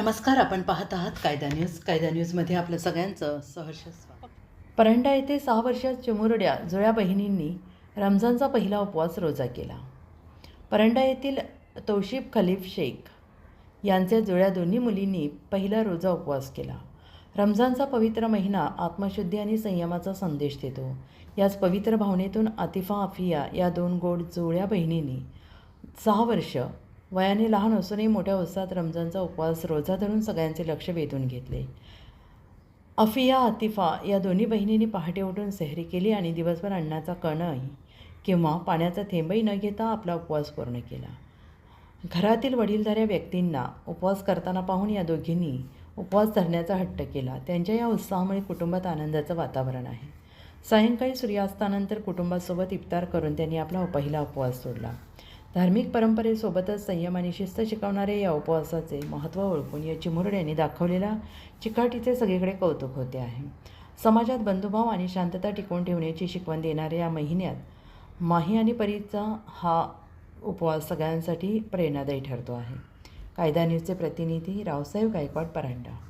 नमस्कार आपण पाहत आहात कायदा न्यूज. कायदा न्यूजमध्ये आपलं सगळ्यांचं सहर्ष स्वागत. परंडा येथे सहा वर्षात चिमुरड्या जुळ्या बहिणींनी रमजानचा पहिला उपवास रोजा केला. परंडा येथील तौशिफ खलीफ शेख यांच्या जुळ्या दोन्ही मुलींनी पहिला रोजा उपवास केला. रमजानचा पवित्र महिना आत्मशुद्धी आणि संयमाचा संदेश देतो. याच पवित्र भावनेतून आतिफा आफिया या दोन गोड जुळ्या बहिणींनी सहा वर्ष वयाने लहान असूनही मोठ्या उत्साहात रमजानचा उपवास रोजा धरून सगळ्यांचे लक्ष वेधून घेतले. अफिया आतिफा या दोन्ही बहिणींनी पहाटे उठून सेहरी केली आणि दिवसभर अन्नाचा कणही किंवा पाण्याचा थेंबही न घेता आपला उपवास पूर्ण केला. घरातील वडीलधाऱ्या व्यक्तींना उपवास करताना पाहून या दोघींनी उपवास धरण्याचा हट्ट केला. त्यांच्या या उत्साहामुळे कुटुंबात आनंदाचं वातावरण आहे. सायंकाळी सूर्यास्तानंतर कुटुंबासोबत इफ्तार करून त्यांनी आपला पहिला उपवास सोडला. धार्मिक परंपरेसोबतच संयम आणि शिस्त शिकवणारे या उपवासाचे महत्त्व ओळखून या चिमुरड यांनी दाखवलेल्या चिकाटीचे सगळीकडे कौतुक होते आहे. समाजात बंधुभाव आणि शांतता टिकवून ठेवण्याची शिकवण देणाऱ्या या महिन्यात माही आणि परीचा हा उपवास सगळ्यांसाठी प्रेरणादायी ठरतो आहे. कायदा न्यूजचे प्रतिनिधी रावसाहेब गायकवाड परांडा.